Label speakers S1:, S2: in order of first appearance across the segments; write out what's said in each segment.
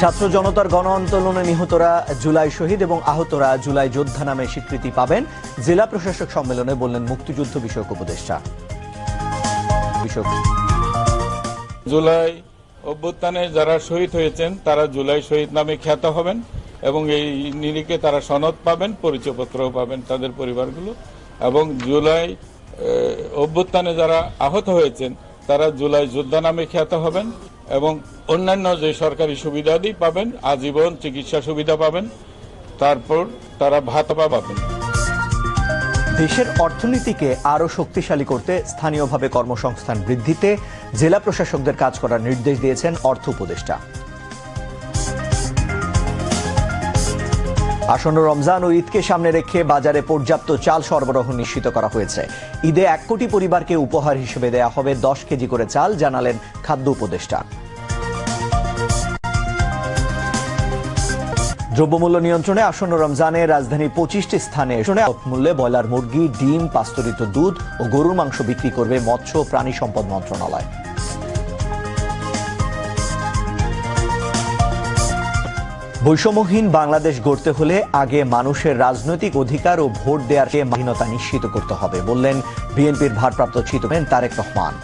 S1: ছাত্র জনতার গণ আন্দোলনে নিহতরা জুলাই শহীদ এবং আহতরা জুলাই যোদ্ধা নামে স্বীকৃতি পাবেন জেলা প্রশাসক সম্মেলনে বললেন মুক্তিযুদ্ধ বিষয়ক উপদেষ্টা।
S2: জুলাই অভ্যুত্থানে যারা শহীদ হয়েছেন, তারা জুলাই শহীদ নামে খ্যাত হবেন এবং এই নিরিখে তারা সনদ পাবেন, পরিচয়পত্রও পাবেন তাদের পরিবারগুলো এবং জুলাই অভ্যুত্থানে যারা আহত হয়েছেন তারা জুলাই যোদ্ধা নামে খ্যাত হবেন এবং অন্যান্য যে সরকারি সুবিধাদি পাবেন, আজীবন চিকিৎসা সুবিধা পাবেন, তারপর তারা ভাতা পাবেন।
S1: দেশের অর্থনীতিকে আরও শক্তিশালী করতে স্থানীয়ভাবে কর্মসংস্থান বৃদ্ধিতে জেলা প্রশাসকদের কাজ করার নির্দেশ দিয়েছেন অর্থ উপদেষ্টা। আসন্ন রমজান ও ঈদকে সামনে রেখে বাজারে পর্যাপ্ত চাল সরবরাহ নিশ্চিত করা হয়েছে। ঈদে এক কোটি পরিবারকে উপহার হিসেবে দেয়া হবে দশ কেজি করে চাল, জানালেন খাদ্য উপদেষ্টা। দ্রব্যমূল্য নিয়ন্ত্রণে আসন্ন রমজানে রাজধানীর পঁচিশটি স্থানে মূল্যে ব্রয়লার, মুরগি, ডিম, পাস্তরিত দুধ ও গরুর মাংস বিক্রি করবে মৎস্য প্রাণী সম্পদ মন্ত্রণালয়। বৈষম্যহীন বাংলাদেশ গড়তে হলে আগে মানুষের রাজনৈতিক অধিকার ও ভোট দেওয়ার মাহিনতা নিশ্চিত করতে হবে, বললেন বিএনপির ভারপ্রাপ্ত চেয়ারম্যান তারেক রহমান।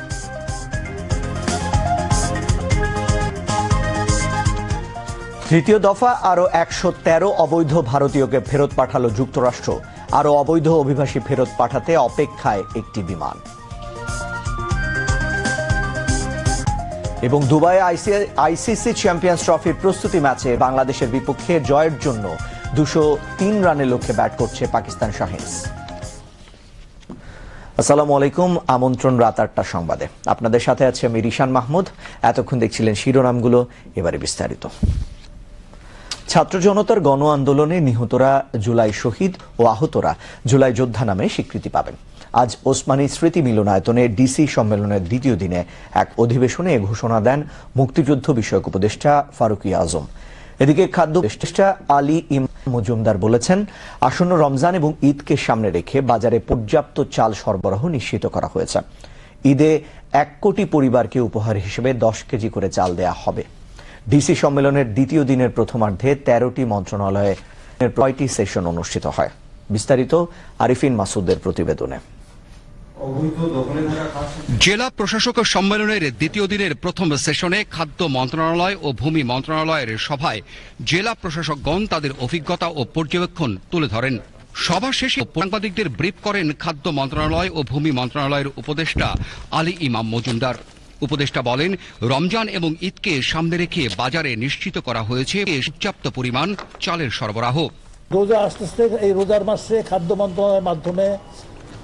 S1: তৃতীয় দফা আরও একশো তেরো অবৈধ ভারতীয়কে ফেরত পাঠালো যুক্তরাষ্ট্র, আরও অবৈধ অভিবাসী ফেরত পাঠাতে অপেক্ষায় একটি বিমান। এবং দুবাই আইসিসি চ্যাম্পিয়ন্স ট্রফির প্রস্তুতি ম্যাচে বাংলাদেশের বিপক্ষে জয়ের জন্য দুশো তিন রানের লক্ষ্যে ব্যাট করছে পাকিস্তান শাহিন্স। আসসালামু আলাইকুম, আমন্ত্রণ রাত আটটা সংবাদে। আপনাদের সাথে আছে আমি রিশান মাহমুদ। এতক্ষণ দেখছিলেন শিরোনামগুলো, এবারে বিস্তারিত। ছাত্র জনতার গণ আন্দোলনে নিহতরা জুলাই শহীদ ও আহতরা জুলাই যোদ্ধা নামে স্বীকৃতি পাবেন। আজ ওসমানী স্মৃতি মিলনায়তনে ডিসি সম্মেলনের দ্বিতীয় দিনে এক অধিবেশনে এ ঘোষণা দেন মুক্তিযুদ্ধ বিষয়ক উপদেষ্টা ফারুকি আজম। এদিকে খাদ্য উপদেষ্টা আলী ইম মজুমদার বলেছেন, আসন্ন রমজান এবং ঈদকে সামনে রেখে বাজারে পর্যাপ্ত চাল সরবরাহ নিশ্চিত করা হয়েছে। ঈদে এক কোটি পরিবারকে উপহার হিসেবে দশ কেজি করে চাল দেয়া হবে। ডিসি সম্মেলনের দ্বিতীয় দিনের প্রথমার্ধে তেরোটি মন্ত্রণালয়ে কয়টি সেশন অনুষ্ঠিত হয়। বিস্তারিত আরিফিন মাসুদের প্রতিবেদনে।
S3: জেলা প্রশাসক সম্মেলনের দ্বিতীয় দিনের প্রথম সেশনে খাদ্য মন্ত্রণালয় ও ভূমি মন্ত্রণালয়ের সভায় জেলা প্রশাসকগণ তাদের অভিজ্ঞতা ও পর্যবেক্ষণ তুলে ধরেন। সভা শেষে সাংবাদিকদের ব্রিফ করেন খাদ্য মন্ত্রণালয় ও ভূমি মন্ত্রণালয়ের উপদেষ্টা আলী ইমাম মজুমদার। উপদেষ্টা বলেন রমজান এবং ঈদকে সামনে রেখে বাজারে নিশ্চিত করা হয়েছে পর্যাপ্ত পরিমাণ চালের সরবরাহ।
S4: রোজা আস্তে আস্তে এই রোজার মাসে খাদ্য মন্ত্রণালয়ের মাধ্যমে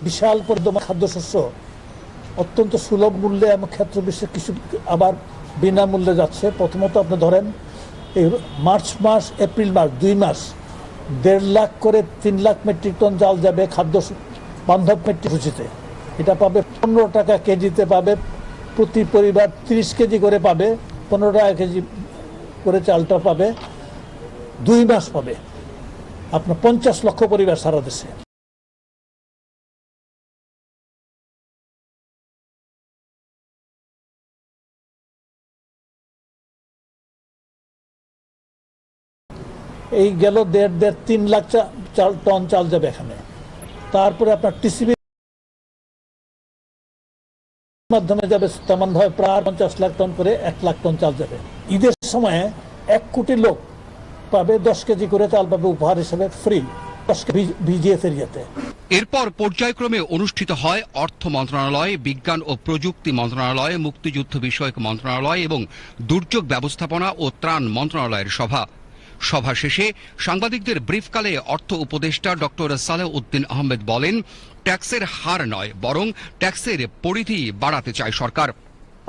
S4: বিশাল পরিমাণ খাদ্যশস্য, অত্যন্ত সুলভ মূল্যে এবং ক্ষেত্র বিশেষ কিছু আবার বিনামূল্যে যাচ্ছে। প্রথমত আপনি ধরেন, এই মার্চ মাস, এপ্রিল মাস, দুই মাস, দেড় লাখ করে তিন লাখ মেট্রিক টন জাল যাবে খাদ্য বান্ধব মেট্রিক সূচিতে। এটা পাবে পনেরো টাকা কেজিতে পাবে, প্রতি পরিবার তিরিশ কেজি করে পাবে, পনেরো টাকা কেজি করে চালটা পাবে, দুই মাস পাবে। আপনার পঞ্চাশ লক্ষ পরিবার সারা দেশে। এই গেল দেড় দেড় তিন লাখ চাল, টন চাল যাবে এখানে। তারপরে আপনার টিসিবি মাধ্যমে যাবে, তেমন ভাবে প্রায় পঞ্চাশ লাখ টন করে এক লাখ টন চাল যাবে। ঈদের সময়ে এক কোটি লোক পাবে দশ কেজি করে চাল পাবে উপহার হিসেবে ফ্রি দশ ভিজিএফ এরিয়াতে।
S3: এরপর পর্যায়ক্রমে অনুষ্ঠিত হয় অর্থ মন্ত্রণালয়, বিজ্ঞান ও প্রযুক্তি মন্ত্রণালয়, মুক্তিযুদ্ধ বিষয়ক মন্ত্রণালয় এবং দুর্যোগ ব্যবস্থাপনা ও ত্রাণ মন্ত্রণালয়ের সভা। সভা শেষে সাংবাদিকদের ব্রিফকালে অর্থ উপদেষ্টা ডক্টর সালেহ উদ্দিন আহমেদ বলেন, ট্যাক্সের হার নয়, বরং ট্যাক্সের পরিধি বাড়াতে চায় সরকার।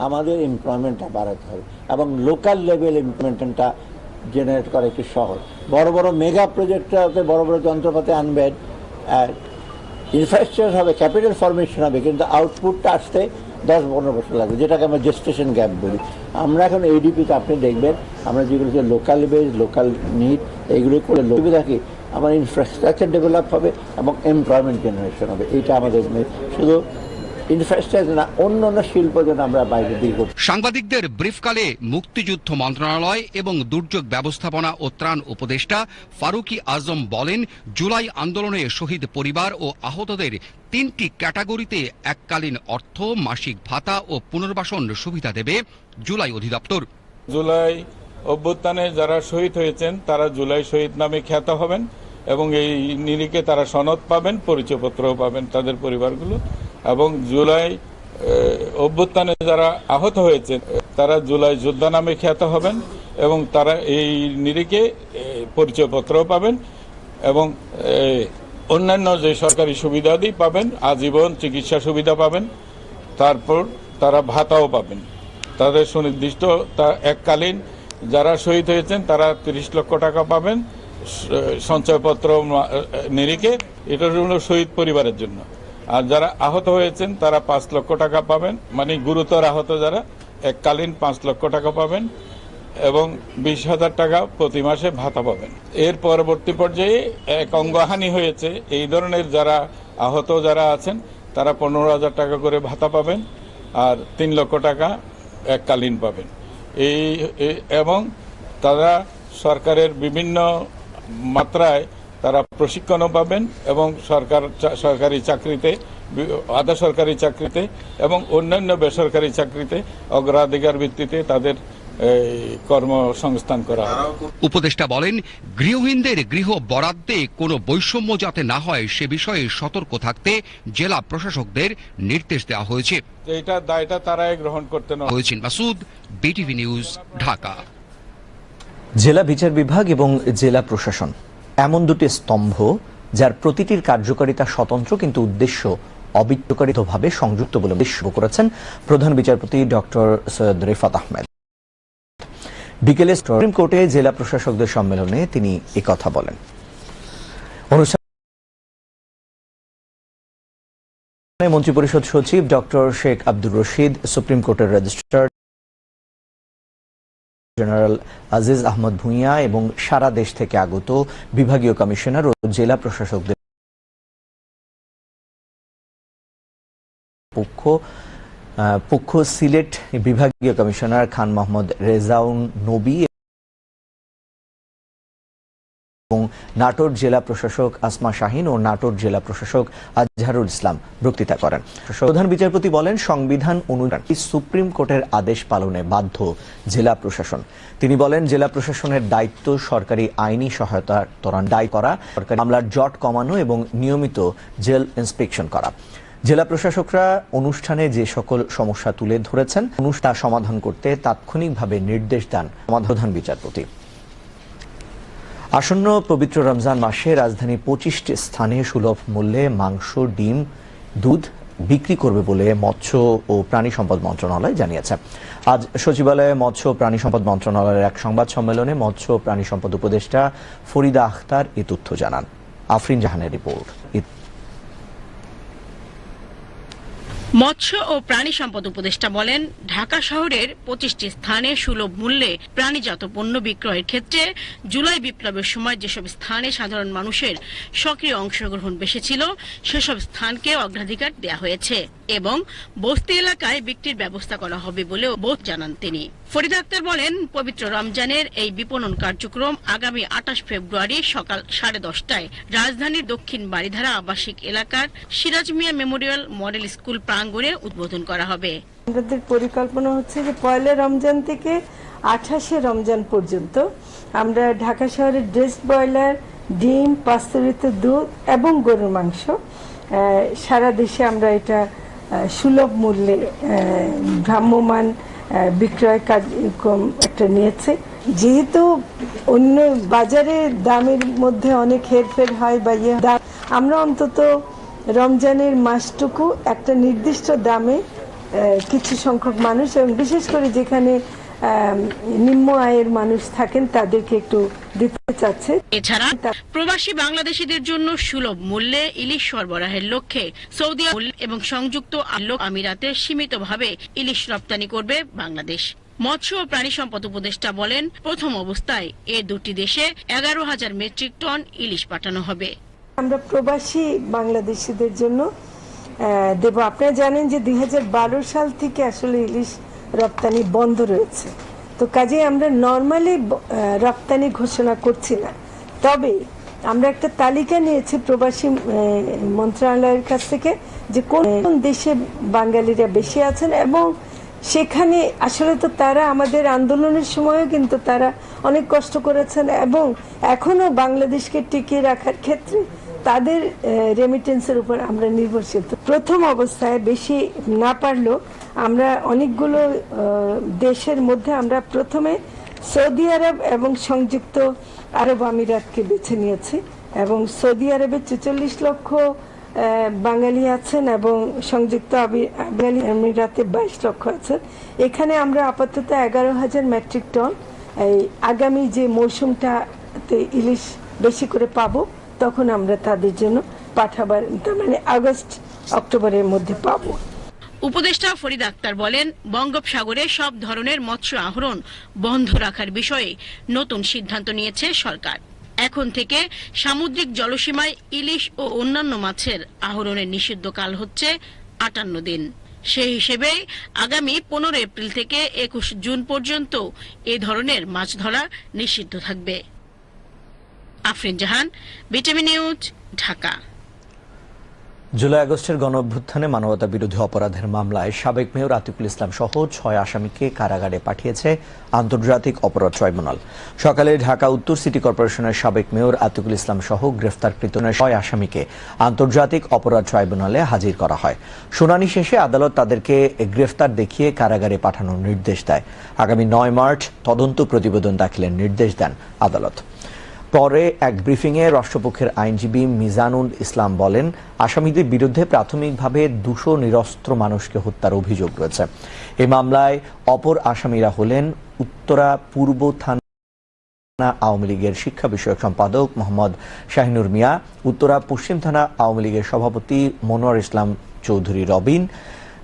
S5: আমাদের এমপ্লয়মেন্টটা বাড়াতে হবে এবং লোকাল লেভেল এমপ্লয়মেন্টটা জেনারেট করা একটু সহজ। বড় বড় মেগা প্রজেক্টটাতে বড় বড় যন্ত্রপাতি আনবেন ইনফ্রাস্ট্রাকচার হবে ক্যাপিটাল ফরমেশন হবে, কিন্তু আউটপুটটা আসতে দশ পনেরো বছর লাগবে, যেটাকে আমরা জেস্টেশন গ্যাপ বলি। আমরা এখন এইডিপিতে আপনি দেখবেন, আমরা যেগুলো যে লোকাল বেস লোকাল নিড এইগুলো করে সুবিধা থাকি আমার ইনফ্রাস্ট্রাকচার ডেভেলপ হবে এবং এমপ্লয়মেন্ট জেনারেশন হবে, এইটা আমাদের শুধু ইনফ্রাস্ট্রাকচার না অন্য অন্য শিল্প যেন আমরা বাইরে
S3: সাংবাদিকদের ব্রিফকালে মুক্তিযুদ্ধ মন্ত্রণালয় এবং দুর্যোগ ব্যবস্থাপনা ও ত্রাণ উপদেষ্টা ফারুকি আজম বলেন জুলাই আন্দোলনে শহীদ পরিবার ও আহতদের তিনটি ক্যাটাগরিতে এককালীন অর্থ মাসিক ভাতা ও পুনর্বাসন সুবিধা দেবে জুলাই অধিদপ্তর।
S2: জুলাই অভ্যুত্থানে যারা শহীদ হয়েছেন তারা জুলাই শহীদ নামে খ্যাত হবেন এবং এই নিরিখে তারা সনদ পাবেন পরিচয়পত্রও পাবেন তাদের পরিবারগুলো এবং জুলাই অভ্যুত্থানে যারা আহত হয়েছেন তারা জুলাই যোদ্ধা নামে খ্যাত হবেন এবং তারা এই নিরিখে পরিচয়পত্রও পাবেন এবং অন্যান্য যে সরকারি সুবিধাদি পাবেন, আজীবন চিকিৎসা সুবিধা পাবেন। তারপর তারা ভাতাও পাবেন। তাদের সুনির্দিষ্ট তা এককালীন যারা শহীদ হয়েছেন, তারা তিরিশ লক্ষ টাকা পাবেন। সঞ্চয়পত্র নিরিখে। এটা হলো শহীদ পরিবারের জন্য। আর যারা আহত হয়েছেন, তারা পাঁচ লক্ষ টাকা পাবেন। মানে গুরুতর আহত যারা, এককালীন পাঁচ লক্ষ টাকা পাবেন এবং বিশ হাজার টাকা প্রতি মাসে ভাতা পাবেন। এর পরবর্তী পর্যায়ে এক অঙ্গহানি হয়েছে। এই ধরনের যারা আহত যারা আছেন, তারা পনেরো হাজার টাকা করে ভাতা পাবেন আর তিন লক্ষ টাকা এককালীন পাবেন। এই এবং তারা সরকারের বিভিন্ন মাত্রায় তারা প্রশিক্ষণও পাবেন এবং সরকার চা- সরকারি চাকরিতে আধা সরকারি চাকরিতে এবং অন্যান্য বেসরকারি চাকরিতে অগ্রাধিকার ভিত্তিতে তাদের কর্মসংস্থান করা
S3: উপদেষ্টা বলেন গৃহহীনদের গৃহ বরাদ্দে কোনো বৈষম্য যাতে না হয় সে বিষয়ে সতর্ক থাকতে জেলা প্রশাসকদের নির্দেশ দেওয়া হয়েছে।
S2: এইটা দায়টা তারাই গ্রহণ করতে না
S3: হয়েছেন মাসুদ বিটিভি নিউজ ঢাকা।
S1: জেলা বিচার বিভাগ এবং জেলা প্রশাসন। এমন দুটি স্তম্ভ যার প্রতিটির কার্যকারিতা স্বতন্ত্র কিন্তু উদ্দেশ্য অবিচ্ছকরিতভাবে সংযুক্ত বলে উদ্দেশ্য করেছেন প্রধান বিচারপতি ডক্টর সৈয়দ রেফাত আহমেদ। বিকেলে সুপ্রিম কোর্টে জেলা প্রশাসকদের সম্মেলনে তিনি কথা বলেন। মন্ত্রিপরিষদ সচিব ডক্টর শেখ আব্দুর রশিদ, সুপ্রিম কোর্টের রেজিস্ট্রার জেনারেল আজিজ আহমদ ভুঁইয়া এবং সারা দেশ থেকে আগত বিভাগীয় কমিশনার ও জেলা প্রশাসকদের পক্ষ পক্ষ সিলেট বিভাগীয় কমিশনার খান মোহাম্মদ রেজাউন নবী এবং নাটোর জেলা প্রশাসক আসমা শাহিন ও নাটোর জেলা প্রশাসক আজহারুল ইসলাম বক্তৃতা করেন। প্রধান বিচারপতি বলেন, সংবিধান অনুযায়ী সুপ্রিম কোর্টের আদেশ পালনে বাধ্য জেলা প্রশাসন। তিনি বলেন, জেলা প্রশাসনের দায়িত্ব সরকারি আইনি সহায়তা ত্বরান দায়ী করা, সরকারি মামলার জট কমানো এবং নিয়মিত জেল ইন্সপেকশন করা। জেলা প্রশাসকরা অনুষ্ঠানে যে সকল সমস্যা তুলে ধরেছেন অনুষ্ঠান সমাধান করতে তাৎক্ষণিকভাবে নির্দেশ দেন প্রধান বিচারপতি। আসন্ন পবিত্র রমজান মাসে রাজধানী পঁচিশটি স্থানে সুলভ মূল্যে মাংস, ডিম, দুধ বিক্রি করবে বলে মৎস্য ও প্রাণী সম্পদ মন্ত্রণালয় জানিয়েছে। আজ সচিবালয়ে মৎস্য প্রাণী সম্পদ মন্ত্রণালয়ের এক সংবাদ সম্মেলনে মৎস্য প্রাণী সম্পদ উপদেষ্টা ফরিদা আখতার এ তথ্য জানান। আফরিন জাহানের রিপোর্ট।
S6: মৎস্য ও প্রাণী সম্পদ উপদেষ্টা বলেন, ঢাকা শহরের পঁচিশটি স্থানে সুলভ মূল্যে প্রাণীজাত পণ্য বিক্রয়ের ক্ষেত্রে জুলাই বিপ্লবের সময় যেসব স্থানে সাধারণ মানুষের সক্রিয় অংশগ্রহণ বেশি ছিল, সেসব স্থানকে অগ্রাধিকার দেওয়া হয়েছে এবং বস্তি এলাকায় বিক্রির ব্যবস্থা করা হবে বলেও বোধ জানান তিনি। ফরিদ আক্তার বলেন, পবিত্র রমজানের এই বিপণন কার্যক্রম আগামী আঠাশ ফেব্রুয়ারি সকাল সাড়ে দশটায় রাজধানীর দক্ষিণ বাড়িধারা আবাসিক এলাকার Siraj Mia memorial model school প্রাঙ্গণে উদ্বোধন করা হবে।
S7: আমাদের পরিকল্পনা হচ্ছে যে পয়লা রমজান থেকে আঠাশে রমজান পর্যন্ত আমরা ঢাকা শহরের ড্রেস ব্রয়লার, ডিম পাস্তুরিত দুধ এবং গরুর মাংস সারা দেশে আমরা এটা সুলভ মূল্যে ভ্রাম্যমান বিক্রয় কার্যক্রম একটা নিয়েছে। যেহেতু অন্য বাজারে দামের মধ্যে অনেক হেরফের হয় বা ইয়ে আমরা অন্তত রমজানের মাসটুকু একটা নির্দিষ্ট দামে কিছু সংখ্যক মানুষ এবং বিশেষ করে যেখানে নিম্ন আয়ের মানুষ থাকেন তাদেরকে একটু দিতে চাচ্ছে।
S6: এছাড়া প্রবাসী বাংলাদেশিদের জন্য সুলভ মূল্যে ইলিশ সরবরাহের লক্ষ্যে সৌদি আরব এবং সংযুক্ত আরব আমিরাতে সীমিতভাবে ইলিশ রপ্তানি করবে বাংলাদেশ। মৎস্য ও প্রাণী সম্পদ উপদেষ্টা বলেন প্রথম অবস্থায় এ দুটি দেশে এগারো হাজার মেট্রিক টন ইলিশ পাঠানো হবে।
S7: আমরা প্রবাসী বাংলাদেশিদের জন্য দেব। আপনারা জানেন যে দুই হাজার বারো সাল থেকে আসলে ইলিশ রপ্তানি বন্ধ রয়েছে। তো কাজে আমরা নর্মালি রপ্তানি ঘোষণা করছি না। তবে আমরা একটা তালিকা নিয়েছি প্রবাসী মন্ত্রণালয়ের কাছ থেকে যে কোন দেশে বাঙালিরা বেশি আছেন এবং সেখানে আসলে তো তারা আমাদের আন্দোলনের সময়ও কিন্তু তারা অনেক কষ্ট করেছেন এবং এখনও বাংলাদেশকে টিকিয়ে রাখার ক্ষেত্রে তাদের রেমিটেন্সের উপর আমরা নির্ভরশীল। প্রথম অবস্থায় বেশি না পারলেও আমরা অনেকগুলো দেশের মধ্যে আমরা প্রথমে সৌদি আরব এবং সংযুক্ত আরব আমিরাতকে বেছে নিয়েছি এবং সৌদি আরবে ছেচল্লিশ লক্ষ বাঙালি আছেন এবং সংযুক্ত আবি- আমিরাতে বাইশ লক্ষ আছেন। এখানে আমরা আপাতত এগারো হাজার মেট্রিক টন, এই আগামী যে মৌসুমটাতে ইলিশ বেশি করে পাবো, তখন আমরা তাদের জন্য পাঠাবার, তার মানে আগস্ট, অক্টোবরের মধ্যে পাবো।
S6: উপদেষ্টা ফরিদ আক্তার বলেন, বঙ্গোপসাগরে সব ধরনের মৎস্য আহরণ বন্ধ রাখার বিষয়ে নতুন সিদ্ধান্ত নিয়েছে সরকার। এখন থেকে সামুদ্রিক জলসীমায় ইলিশ ও অন্যান্য মাছের আহরণের নিষিদ্ধকাল হচ্ছে আটান্ন দিন। সেই হিসেবে আগামী পনেরো এপ্রিল থেকে একুশ জুন পর্যন্ত এ ধরনের মাছ ধরা নিষিদ্ধ থাকবে। Afrin Jahan, BTV news, Dhaka.
S1: July আগস্টের গণ অভ্যুত্থানে মানবতা বিরোধী অপরাধের মামলায় সাবেক মেয়র আতিকুল ইসলাম সহ ছয় আসামিকে কারাগারে পাঠিয়েছে আন্তর্জাতিক অপরাধ ট্রাইব্যুনাল। সকালে ঢাকা উত্তর সিটি কর্পোরেশনের সাবেক মেয়র আতিকুল ইসলাম সহ গ্রেফতারকৃত ছয় আসামিকে আন্তর্জাতিক অপরাধ ট্রাইব্যুনালে হাজির করা হয়। শুনানি শেষে আদালত তাদেরকে গ্রেফতার দেখিয়ে কারাগারে পাঠানোর নির্দেশ দেয়। আগামী নয় মার্চ তদন্ত প্রতিবেদন দাখিলের নির্দেশ দেন আদালত। পরে এক ব্রিফিংয়ে রাষ্ট্রপক্ষের আইনজীবী মিজানুল ইসলাম বলেন, আসামিদের বিরুদ্ধে প্রাথমিকভাবে দুশো নিরস্ত্র মানুষকে হত্যার অভিযোগ রয়েছে। এই মামলায় অপর আসামিরা হলেন উত্তরা পূর্ব থানা আওয়ামী লীগের শিক্ষা বিষয়ক সম্পাদক মোহাম্মদ শাহিনুর মিয়া, উত্তরা পশ্চিম থানা আওয়ামী লীগের সভাপতি মনোয়ার ইসলাম চৌধুরী রবিন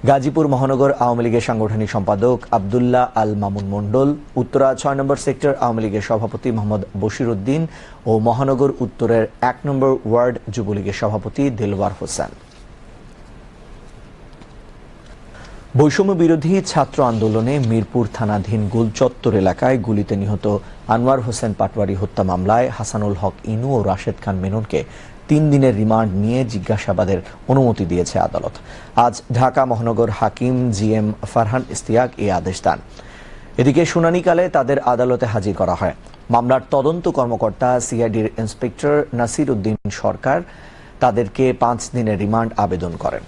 S1: গাজীপুর মহানগর আওয়ামী লীগের সাংগঠনিক সম্পাদক আবদুল্লাহ আল মামুন মণ্ডল, উত্তরা ছয় নম্বর সেক্টর আওয়ামী লীগের সভাপতি মোহাম্মদ বশির উদ্দিন ও মহানগর উত্তরের এক নম্বর ওয়ার্ড যুবলীগের সভাপতি দেলওয়ার হোসেন। বৈষম্য বিরোধী ছাত্র আন্দোলনে মিরপুর থানাধীন গুলচত্বর এলাকায় গুলিতে নিহত আনোয়ার হোসেন পাটওয়ারি হত্যা মামলায় হাসানুল হক ইনু ও রাশেদ খান মেননকে তিন দিনের রিমান্ড নিয়ে জিজ্ঞাসাবাদের অনুমতি দিয়েছে আদালত। আজ ঢাকা মহানগর হাকিম জি এম ফারহান ইস্তিয়াক এই আদেশ দেন। এদিকে শুনানিকালে তাদের আদালতে হাজির করা হয়। মামলার তদন্ত কর্মকর্তা সিআইডির ইন্সপেক্টর নাসির উদ্দিন সরকার তাদেরকে পাঁচ দিনের রিমান্ড আবেদন করেন।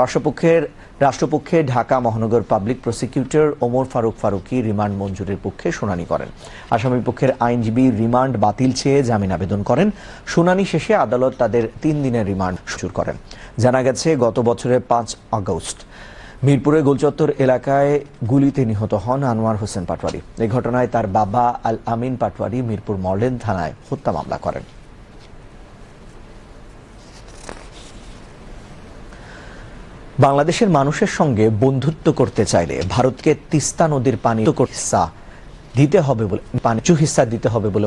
S1: রাষ্ট্রপক্ষের রাষ্ট্রপক্ষে ঢাকা মহানগর public prosecutor Omar Faruk Faruki remand মঞ্জুরের পক্ষে শুনানি করেন। আসামি পক্ষের আইনজীবী রিমান্ড বাতিল চেয়ে জামিন আবেদন করেন। শুনানি শেষে আদালত তাদের তিন দিনের রিমান্ড শুরু করেন। জানা গেছে, গত বছরের পাঁচ আগস্ট মিরপুরের গোলচত্বর এলাকায় গুলিতে নিহত হন আনোয়ার হোসেন পাটওয়ারি এ ঘটনায় তার বাবা আল আমিন পাটওয়ারি মিরপুর মডেল থানায় হত্যা মামলা করেন। বাংলাদেশের মানুষের সঙ্গে বন্ধুত্ব করতে চাইলে ভারতকে তিস্তা নদীর পানি হিস্সা দিতে হবে বলে পানি হিস্সা দিতে হবে বলে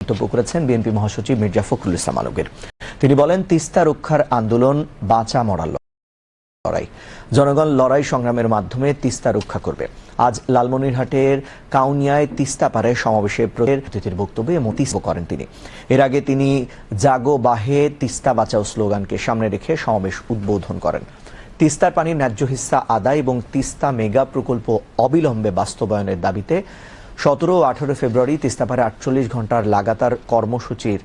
S1: মন্তব্য করেছেন বিএনপি মহাসচিব মির্জা ফখরুল ইসলাম আলমগীর। তিনি বলেন, তিস্তা রক্ষার আন্দোলন বাঁচা মরার লড়াই। জনগণ লড়াই সংগ্রামের মাধ্যমে তিস্তা রক্ষা করবে। আজ লালমনিরহাটের কাউনিয়ায় তিস্তা পারে সমাবেশে অতিথির বক্তব্যে মতিস্ব করেন তিনি। এর আগে তিনি জাগো বাহে তিস্তা বাঁচাও স্লোগানকে সামনে রেখে সমাবেশ উদ্বোধন করেন। তিস্তার পানির ন্যায্য হিস্সা আদায় এবং তিস্তা মেগা প্রকল্প অবিলম্বে বাস্তবায়নের দাবিতে সতেরো ও আঠারো ফেব্রুয়ারি তিস্তাপাড়ে আটচল্লিশ ঘণ্টার লাগাতার কর্মসূচির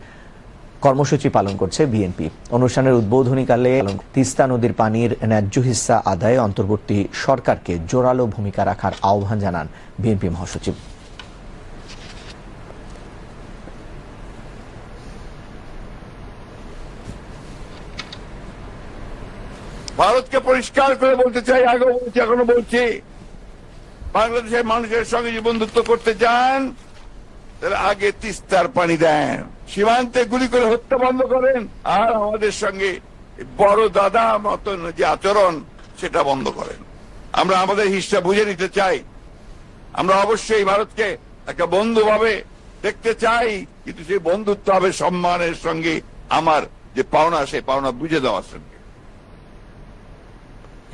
S1: কর্মসূচি পালন করছে বিএনপি অনুষ্ঠানের উদ্বোধনীকালে তিস্তা নদীর পানির ন্যায্য হিস্সা আদায়ে অন্তর্বর্তী সরকারকে জোরালো ভূমিকা রাখার আহ্বান জানান বিএনপি মহাসচিব।
S8: ভারতকে পরিষ্কার করে বলতে চাই আগে বলছি এখনও বলছি, বাংলাদেশের মানুষের সঙ্গে যে বন্ধুত্ব করতে চান তাহলে আগে তিস্তার পানি দেন। সীমান্তে গুলি করে হত্যা বন্ধ করেন, আর আমাদের সঙ্গে বড় দাদা মতন যে আচরণ, সেটা বন্ধ করেন। আমরা আমাদের হিসা বুঝে নিতে চাই। আমরা অবশ্যই ভারতকে একটা বন্ধু ভাবে দেখতে চাই, কিন্তু সেই বন্ধুত্ব হবে সম্মানের সঙ্গে আমার যে পাওনা, সেই পাওনা বুঝে দেওয়ার সঙ্গে।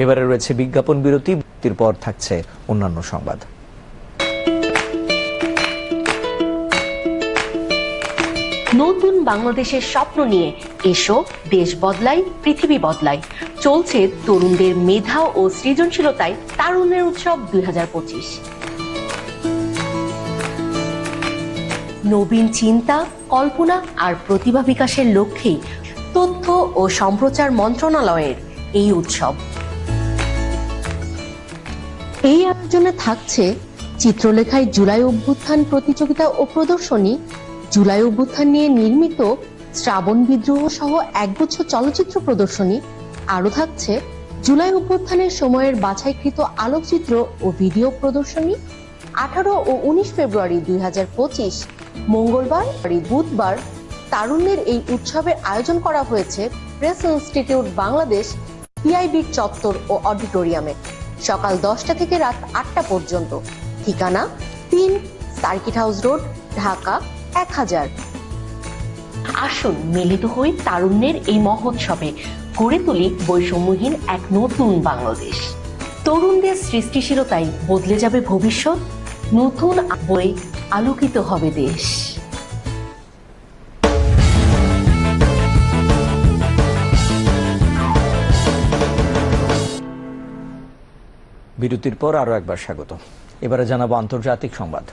S1: এবারে রয়েছে বিজ্ঞাপন বিরতি পর থাকছে অন্যান্য সংবাদ।
S9: নতুন বাংলাদেশের স্বপ্ন নিয়ে এসো, দেশ বদলাই, পৃথিবী বদলাই। চলছে তরুণদের মেধা ও সৃজনশীলতায় তারুণ্যের উৎসব দুই নবীন চিন্তা, কল্পনা আর প্রতিভা বিকাশের লক্ষ্যেই তথ্য ও সম্প্রচার মন্ত্রণালয়ের এই উৎসব। এই আয়োজনে থাকছে চিত্রলেখায় জুলাই অভ্যুত্থান প্রতিযোগিতা ও প্রদর্শনী জুলাই অভ্যুত্থান নিয়ে নির্মিত শ্রাবণ বিদ্রোহ সহ একগুচ্ছ চলচ্চিত্র প্রদর্শনী আরও থাকছে। জুলাই অভ্যুত্থানের সময়ের বাছাইকৃত আলোকচিত্র ও ভিডিও প্রদর্শনী আঠারো ও উনিশ ফেব্রুয়ারি দুই হাজার পঁচিশ, মঙ্গলবার বুধবার তারুণ্যের এই উৎসবের আয়োজন করা হয়েছে প্রেস ইনস্টিটিউট বাংলাদেশ পিআইবি চত্বর ও অডিটোরিয়ামে। সকাল দশটা থেকে রাত আটটা পর্যন্ত। ঠিকানা তিন সার্কিট হাউস রোড, ঢাকা এক হাজার। আসুন মিলিত হই তারুণ্যের এই মহোৎসবে গড়ে তুলি বৈষম্যহীন এক নতুন বাংলাদেশ। তরুণদের সৃষ্টিশীলতাই বদলে যাবে ভবিষ্যৎ, নতুন বই আলোকিত হবে দেশ।
S1: বিরতির পর আরও একবার স্বাগত এবারে জানাব আন্তর্জাতিক সংবাদ।